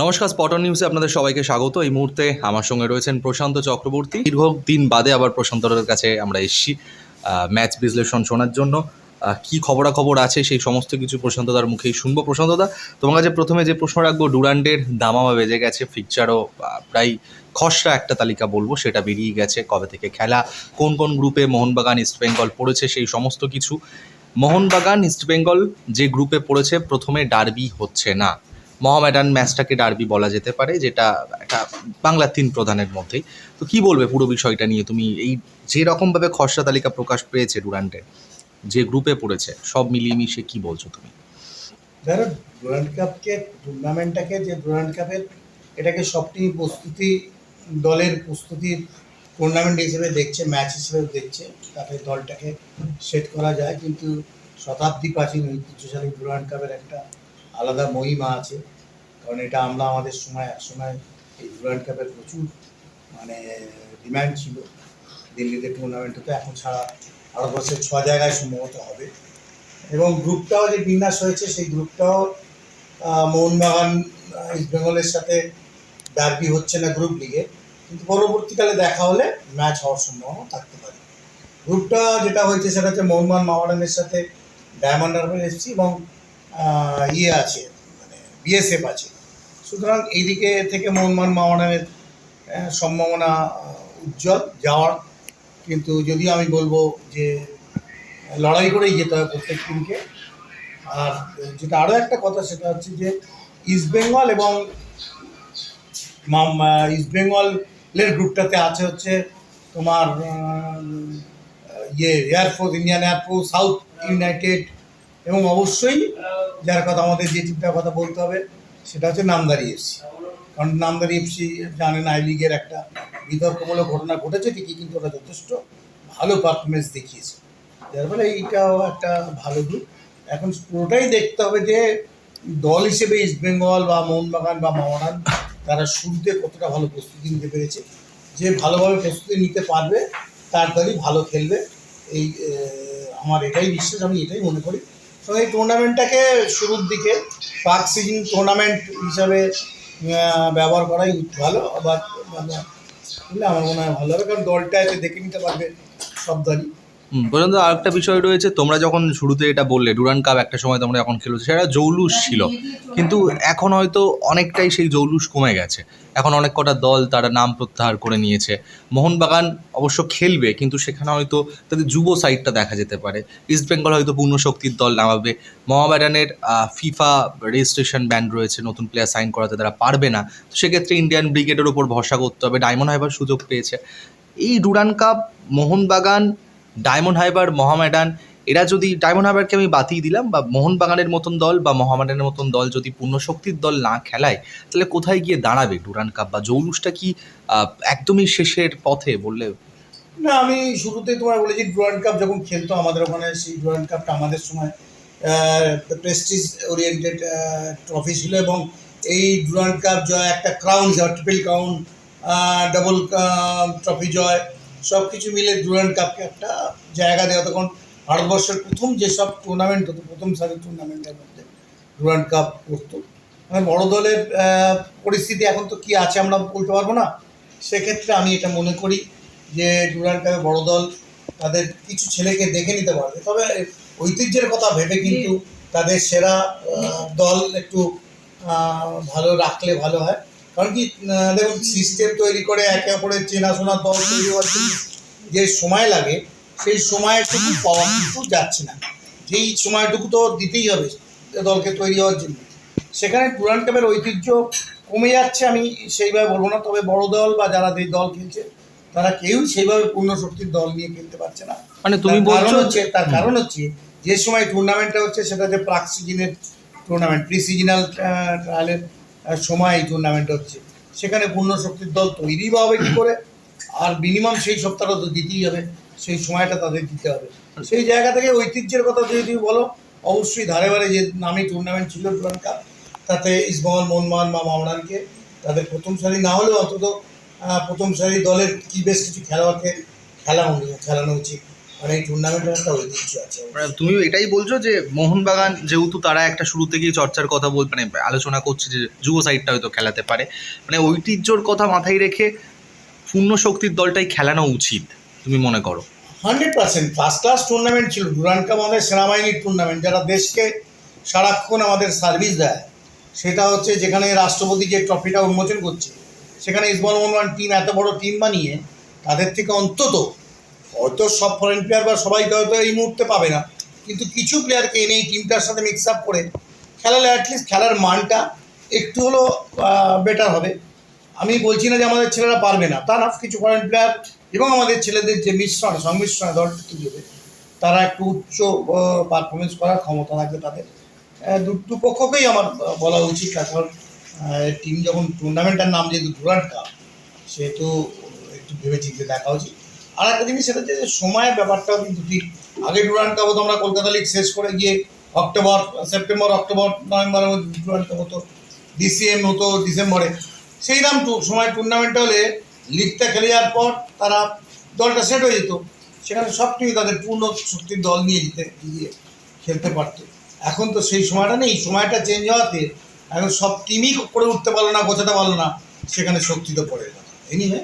নমস্কার স্পটন নিউজে আপনাদের সবাইকে স্বাগত। এই মুহূর্তে আমার সঙ্গে রয়েছেন প্রশান্ত চক্রবর্তী। দীর্ঘদিন বাদে আবার প্রশান্তদের কাছে আমরা এসেছি ম্যাচ বিশ্লেষণ শোনার জন্য। কি খবরাখবর আছে সেই সমস্ত কিছু প্রশান্তদার মুখেই শুনব। প্রশান্তদা তোমার কাছে প্রথমে যে প্রশ্ন রাখব, ডুরান্ডের দামামা বেজে গেছে, ফিকচারও প্রায় খসড়া একটা তালিকা বলব, সেটা বেরিয়ে গেছে। কবে থেকে খেলা, কোন কোন গ্রুপে মোহনবাগান ইস্টবেঙ্গল পড়েছে, সেই সমস্ত কিছু। মোহনবাগান ইস্টবেঙ্গল যে গ্রুপে পড়েছে, প্রথমে ডার্বি হচ্ছে না। মহামেডান ম্যাচটাকে ডার্বি বলা যেতে পারে, যেটা একটা বাংলার তিন প্রধানের মধ্যেই। তো কি বলবে পুরো বিষয়টা নিয়ে? তুমি এই যে রকমভাবে খসড়া তালিকা প্রকাশ পেয়েছে ডুরান্টে, যে গ্রুপে পড়েছে, সব মিলিয়ে মিশে কি বলছো তুমি? ধরো ডুরান্ড কাপকে, টুর্নামেন্টটাকে যে ডুরান্ড কাপের, এটাকে সবটি প্রস্তুতি, দলের প্রস্তুতির টুর্নামেন্ট হিসেবে দেখছে ম্যাচ হিসেবে দেখছে, তাতে দলটাকে সেট করা যায়। কিন্তু শতাব্দী প্রাচীন ঐতিহ্যশালী ডুরান্ড কাপের একটা আলাদা মহিমা আছে। কারণ এটা আমরা আমাদের সময় এক সময় এই ডুরান্ড কাপের প্রচুর মানে ডিমান্ড ছিল। দিল্লিতে টুর্নামেন্ট তো এখন ছাড়া ভারতবর্ষের ছ জায়গায় সম্ভবত হবে। এবং গ্রুপটাও যে বিন্যাস হয়েছে, সেই গ্রুপটাও মোহনবাগান ইস্ট বেঙ্গলের সাথে ডার্বি হচ্ছে না গ্রুপ লিগে কিন্তু পরবর্তীকালে দেখা হলে ম্যাচ হওয়ার সম্ভাবনা থাকতে পারে। গ্রুপটা যেটা হয়েছে, সেটা হচ্ছে মোহনবাগান মাওয়ারানের সাথে ডায়মন্ড হারবার এসছি এবং ইয়ে আছে মানে বিএসএফ আছে। সুতরাং এইদিকে থেকে মোহনবাগান মাওয়ারানের আহ, সম্ভাবনা উজ্জ্বল যাওয়ার। কিন্তু যদিও আমি বলব যে লড়াই করেই যেতে হবে প্রত্যেক টিমকে আর যেটা আরও একটা কথা সেটা হচ্ছে যে ইস্টবেঙ্গল এবং ইস্টবেঙ্গলের গ্রুপটাতে আছে হচ্ছে তোমার ইয়ে air force Indian air force South United এবং অবশ্যই যার কথা আমাদের যে টিমটার কথা বলতে হবে সেটা হচ্ছে নামদারি এফসি কারণ নামদারি এফসি জানেন আই লিগের একটা বিতর্কমূলক ঘটনা ঘটেছে ঠিকই, কিন্তু ওরা যথেষ্ট ভালো পারফরমেন্স দেখিয়েছে। যার ফলে এইটাও একটা ভালো গ্রুপ এখন পুরোটাই দেখতে হবে যে দল হিসেবে ইস্টবেঙ্গল বা মোহনবাগান বা মোহনান তারা শুরুতে কতটা ভালো প্রস্তুতি নিতে পেরেছে। যে ভালোভাবে প্রস্তুতি নিতে পারবে, তার দলই ভালো খেলবে। এই আমার এটাই বিশ্বাস, আমি এটাই মনে করি। তো এই টুর্নামেন্টটাকে শুরুর দিকে পার্ক সিজন টুর্নামেন্ট হিসাবে ব্যবহার করাই ভালো আবার মানে, আমার মনে হয় ভালো হবে কারণ দলটা এতে দেখে নিতে পারবে সব দলই। হুম, প্রশান্ত আরেকটা বিষয় রয়েছে তোমরা যখন শুরুতে এটা বললে ডুরান কাপ একটা সময় তোমরা যখন খেলেছো সেটা জৌলুস ছিল। কিন্তু এখন হয়তো অনেকটাই সেই জৌলুস কমে গেছে। এখন অনেক কটা দল তারা নাম প্রত্যাহার করে নিয়েছে। মোহনবাগান অবশ্য খেলবে কিন্তু সেখানে হয়তো তাদের যুব সাইডটা দেখা যেতে পারে। ইস্ট বেঙ্গল হয়তো পূর্ণ শক্তির দল নামাবে। মোহামেডানের ফিফা রেজিস্ট্রেশন ব্যান্ড রয়েছে নতুন প্লেয়ার সাইন করাতে তারা পারবে না। তো সেক্ষেত্রে ইন্ডিয়ান ব্রিগেডের ওপর ভরসা করতে হবে। ডায়মন্ড হাইবার সুযোগ পেয়েছে। এই Durand Cup Mohun Bagan Diamond Harbour Mohammedan এরা যদি, ডায়মন্ড হাইবারকে আমি বাতিয়ে দিলাম বা মোহনবাগানের মতন দল বা মহামেডানের মতন দল যদি পূর্ণ শক্তির দল না খেলায়, তাহলে কোথায় গিয়ে দাঁড়াবে ডুরান কাপ বা জৌলুসটা কি একদমই শেষের পথে বললে? না, আমি শুরুতেই তোমার বলেছি ডুরান্ড কাপ যখন খেলতো আমাদের ওখানে, সেই ডুরান্ড কাপটা আমাদের সময় প্রেস্টিজ ওরিয়েন্টেড ট্রফি ছিল এবং এই ডুরান্ড কাপ জয়, একটা ক্রাউন জয় ট্রিপল ক্রাউন ডাবল ট্রফি জয় সব কিছু মিলে ডুরান্ড কাপকে একটা জায়গা দেওয়া। তখন ভারতবর্ষের প্রথম যেসব টুর্নামেন্ট হতো প্রথম সারির টুর্নামেন্টের মধ্যে ডুরান্ড কাপ করতো। মানে বড় দলের পরিস্থিতি এখন তো কি আছে আমরা বলতে পারব না। সেক্ষেত্রে আমি এটা মনে করি যে ডুরান্ড কাপে বড় দল তাদের কিছু ছেলেকে দেখে নিতে পারবে। তবে ঐতিহ্যের কথা ভেবে কিন্তু তাদের সেরা দল একটু ভালো রাখলে ভালো হয়। কারণ কি দেখুন সিস্টেম তৈরি করে একে অপরের চেনাশোনা দল তৈরি হওয়ার জন্য যে সময় লাগে সেই সময়টুকু পাওয়া কিন্তু যাচ্ছে না। যেই সময়টুকু তো দিতেই হবে দলকে তৈরি হওয়ার জন্য। সেখানে ডুরান্ড কাপের ঐতিহ্য কমে যাচ্ছে আমি সেইভাবে বলব না তবে বড় দল বা যারা যে দল খেলছে তারা কেউই সেইভাবে পূর্ণ শক্তির দল নিয়ে খেলতে পারছে না। মানে তুমি কারণ বলছো হচ্ছে তার কারণ হচ্ছে যে সময় টুর্নামেন্টটা হচ্ছে সেটা হচ্ছে প্রাক সিজনের টুর্নামেন্ট প্রি সিজনাল ট্রায়ালের সময় এই টুর্নামেন্ট হচ্ছে। সেখানে পূর্ণ শক্তির দল তৈরি বা হবে কী করে? আর মিনিমাম সেই সপ্তাহটা তো দিতেই হবে, সেই সময়টা তাদের দিতে হবে। সেই জায়গা থেকে ঐতিহ্যের কথা যদি তুমি বলো, অবশ্যই ধারে বারে যে নামি টুর্নামেন্ট ছিল কাপ তাতে ইস্টবেঙ্গল মোহনবাগান বা মামরানকে তাদের প্রথম সারি না হলেও অন্তত প্রথম সারি দলের কি বেশ কিছু খেলোয়াড়কে খেলা খেলানো উচিত। আর এই টুর্নামেন্টের একটা ঐতিহ্য আছে। মানে তুমি এটাই বলছো যে মোহনবাগান যেহেতু তারা একটা শুরু থেকেই চর্চার কথা বল মানে আলোচনা করছে যে যুব সাইডটা হয়তো খেলাতে পারে। মানে ঐতিহ্যর কথা মাথায় রেখে পূর্ণ শক্তির দলটাই খেলানো উচিত তুমি মনে করো? Hundred percent. First class tournament ছিল। ডুরান্ড কাপ আমাদের সেনাবাহিনীর টুর্নামেন্ট যারা দেশকে সারাক্ষণ আমাদের সার্ভিস দেয় সেটা হচ্ছে যেখানে রাষ্ট্রপতি যে ট্রফিটা উন্মোচন করছে সেখানে ইসবল মোহনবাগান টিম এত বড় টিম বানিয়ে তাদের থেকে অন্তত হয়তো সব ফরেন প্লেয়ার বা সবাইকে হয়তো এই মুহূর্তে পাবে না। কিন্তু কিছু প্লেয়ারকে এনে এই টিমটার সাথে মিক্স আপ করে খেলালে অ্যাটলিস্ট খেলার মানটা একটু হলো বেটার হবে। আমি বলছি না যে আমাদের ছেলেরা পারবে না। তা না কিছু ফরেন প্লেয়ার এবং আমাদের ছেলেদের যে মিশ্রণ সংমিশ্রণে দলটা তুলে হবে তারা একটু উচ্চ পারফরমেন্স করার ক্ষমতা থাকবে তাদের। আহ, দু দুপক্ষকেই আমার বলা উচিত কারণ টিম যখন টুর্নামেন্টের নাম যেহেতু ডুরান্ড কাপ সেহেতু একটু ভেবে চিন্তে দেখা উচিত। আর একটা জিনিস সেটা হচ্ছে যে সময়ের ব্যাপারটাও কিন্তু ঠিক। আগে ডুরান্ড কাপও তো আমরা কলকাতা লিগ শেষ করে গিয়ে অক্টোবর, সেপ্টেম্বর, অক্টোবর নভেম্বরের মধ্যে ডুরান্ড কাপ হতো ডিসিএম হতো, ডিসেম্বরে। সেই দাম সময় টুর্নামেন্ট হলে লিগটা খেলে যাওয়ার পর তারা দলটা সেট হয়ে যেত। সেখানে সব টিমই তাদের পূর্ণ শক্তির দল নিয়ে যেতে গিয়ে খেলতে পারতো। এখন তো সেই সময়টা নেই। সময়টা চেঞ্জ হওয়াতে এখন সব টিমই করে উঠতে পারল না, গোছাতে পারল না। সেখানে শক্তি তো পড়ে গেল। এনিওয়ে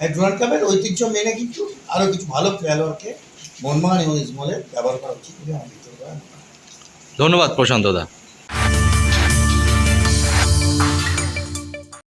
ডুরান্ড কাপের ঐতিহ্য মেনে কিন্তু আরও কিছু ভালো খেলোয়াড়কে মনমোহন এবং ইসমলের ব্যবহার করা উচিত বলে ধন্যবাদ প্রশান্ত দা।